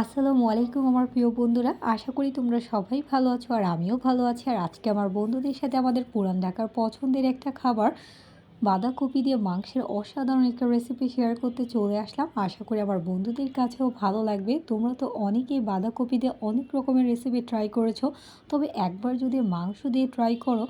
আসসালামু আলাইকুম আমার প্রিয় বন্ধুরা। আশা করি তোমরা সবাই ভালো আছো আর আমিও ভালো আছি। আর আজকে আমার বন্ধুদের সাথে আমাদের পুরান ঢাকার পছন্দের একটা খাবার, বাঁধাকপি দিয়ে মাংসের অসাধারণ একটা রেসিপি শেয়ার করতে চলে আসলাম। আশা করি আমার বন্ধুদের কাছেও ভালো লাগবে। তোমরা তো অনেকেই বাঁধাকপি দিয়ে অনেক রকমের রেসিপি ট্রাই করেছ। তবে একবার যদি মাংস দিয়ে ট্রাই করো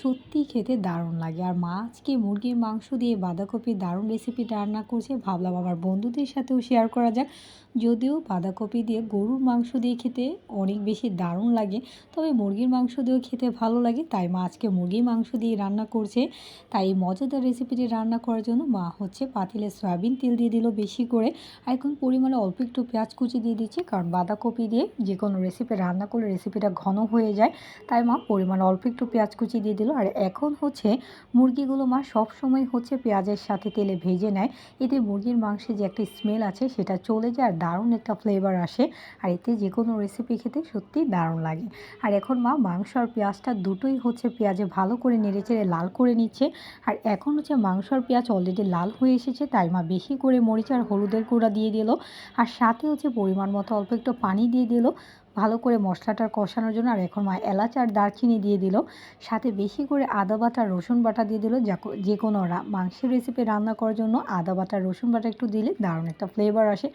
সত্যি খেতে দারুণ লাগে। আর মা আজকে মুরগির মাংস দিয়ে বাঁধাকপি দারুণ রেসিপি রান্না করছে। ভাবলাম আমার বন্ধুদের সাথেও শেয়ার করা যাক। যদিও বাঁধাকপি দিয়ে গরুর মাংস দিয়ে খেতে অনেক বেশি দারুণ লাগে, তবে মুরগির মাংস দিয়েও খেতে ভালো লাগে, তাই মা আজকে মুরগির মাংস দিয়ে রান্না করছে। তাই এই মজাদার রেসিপিটি রান্না করার জন্য মা হচ্ছে পাতিলে সয়াবিন তেল দিয়ে দিল বেশি করে। আর এখন পরিমাণে অল্প একটু পেঁয়াজ কুচি দিয়ে দিচ্ছে, কারণ বাঁধাকপি দিয়ে যে কোনো রেসিপি রান্না করলে রেসিপিটা ঘন হয়ে যায়। তাই মা পরিমাণে অল্প একটু পেঁয়াজ কুচি দিয়ে দিল। আর এখন হচ্ছে মুরগিগুলো মা সব সময় হচ্ছে পেঁয়াজের সাথে তেলে ভেজে নেয়। এতে মুরগির মাংসে যে একটা স্মেল আছে সেটা চলে যায়, আর দারুণ একটা ফ্লেভার আসে আর এতে যে কোনো রেসিপি খেতে সত্যি দারুণ লাগে। আর এখন মা মাংস আর পেঁয়াজটা দুটোই হচ্ছে পেঁয়াজে ভালো করে নেড়েচেড়ে লাল করে নিচ্ছে। আর এখন হচ্ছে মাংস আর পেঁয়াজ অলরেডি লাল হয়ে এসেছে, তাই মা বেশি করে মরিচ আর হলুদের গুঁড়া দিয়ে দিল। আর সাথে হচ্ছে পরিমাণ মতো অল্প একটু পানি দিয়ে দিল, ভালো করে মশলাটার কষানোর জন্য। আর এখন মা এলাচ আর দারচিনি দিয়ে দিল। সাথে বেশি করে আদা বাটা, রসুন বাটা দিয়ে দিল যে কোনো মাংসের রেসিপি রান্না করার জন্য আদা বাটা, রসুন বাটা একটু দিলে দারুণ একটা ফ্লেভার আসে।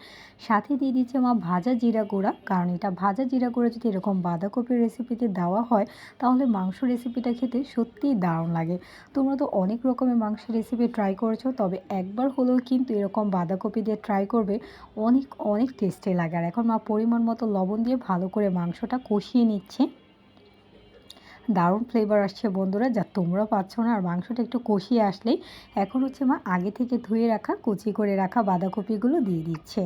সাথে দিয়ে দিচ্ছে মা ভাজা জিরা গুঁড়া। কারণ এটা ভাজা জিরা গুঁড়া যদি এরকম বাঁধাকপির রেসিপিতে দেওয়া হয়, তাহলে মাংস রেসিপিটা খেতে সত্যিই দারুণ লাগে। তোমরা তো অনেক রকমের মাংসের রেসিপি ট্রাই করেছ, তবে একবার হলেও কিন্তু এরকম বাঁধাকপি দিয়ে ট্রাই করবে অনেক অনেক টেস্টি লাগে। আর এখন মা পরিমাণ মতো লবণ দিয়ে ভালো করে মাংসটা কষিয়ে নিচ্ছে। দারুণ ফ্লেভার আসছে বন্ধুরা, যা তোমরা পাচ্ছ না। আর মাংসটা একটু কষিয়ে আসলেই এখন হচ্ছে মা আগে থেকে ধুয়ে রাখা, কুচি করে রাখা বাঁধাকপিগুলো দিয়ে দিচ্ছে।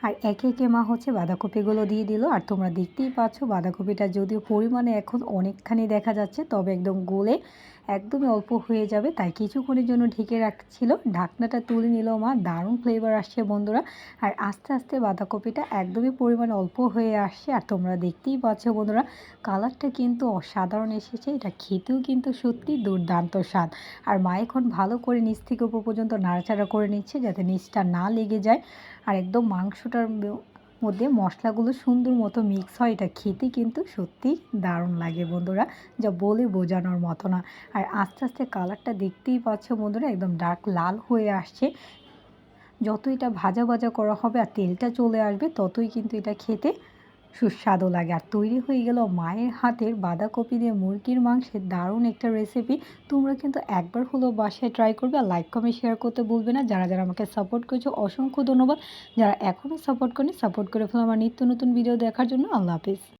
আর একে একে মা হচ্ছে বাঁধাকপিগুলো দিয়ে দিল। আর তোমরা দেখতেই পাচ্ছ বাঁধাকপিটা যদিও পরিমাণে এখন অনেকখানি দেখা যাচ্ছে, তবে একদম গোলে একদমই অল্প হয়ে যাবে। তাই কিছুক্ষণের জন্য ঢেকে রাখছিল। ঢাকনাটা তুলে নিল মা। দারুণ ফ্লেভার আসছে বন্ধুরা। আর আস্তে আস্তে বাঁধাকপিটা একদমই পরিমাণে অল্প হয়ে আসছে। আর তোমরা দেখতেই পাচ্ছ বন্ধুরা, কালারটা কিন্তু অসাধারণ এসেছে। এটা খেতেও কিন্তু সত্যি দুর্দান্ত স্বাদ। আর মা এখন ভালো করে নিচ থেকে উপর পর্যন্ত নাড়াচাড়া করে নিচ্ছে যাতে নিচটা না লেগে যায়। আর একদম মাংসটার মধ্যে মশলাগুলো সুন্দর মতো মিক্স হয়। এটা খেতে কিন্তু সত্যি দারুণ লাগে বন্ধুরা। যা বলে বোঝানোর মতো না। আর আস্তে আস্তে কালারটা দেখতেই পাচ্ছ বন্ধুরা, একদম ডার্ক লাল হয়ে আসছে। যত এটা ভাজা ভাজা করা হবে আর তেলটা চলে আসবে, ততই কিন্তু এটা খেতে সুস্বাদু লাগে। আর তৈরি হয়ে গেল মায়ের হাতের বাঁধাকপি দিয়ে মুরগির মাংসের দারুণ একটা রেসিপি তোমরা কিন্তু একবার হলেও বাসায় ট্রাই করবে আর লাইক কমেন্ট শেয়ার করতে ভুলবে না। যারা যারা আমাকে সাপোর্ট করেছ, অসংখ্য ধন্যবাদ। যারা এখনও সাপোর্ট করেনি সাপোর্ট করে ফেলো আমার নিত্য নতুন ভিডিও দেখার জন্য। আল্লাহ হাফিজ।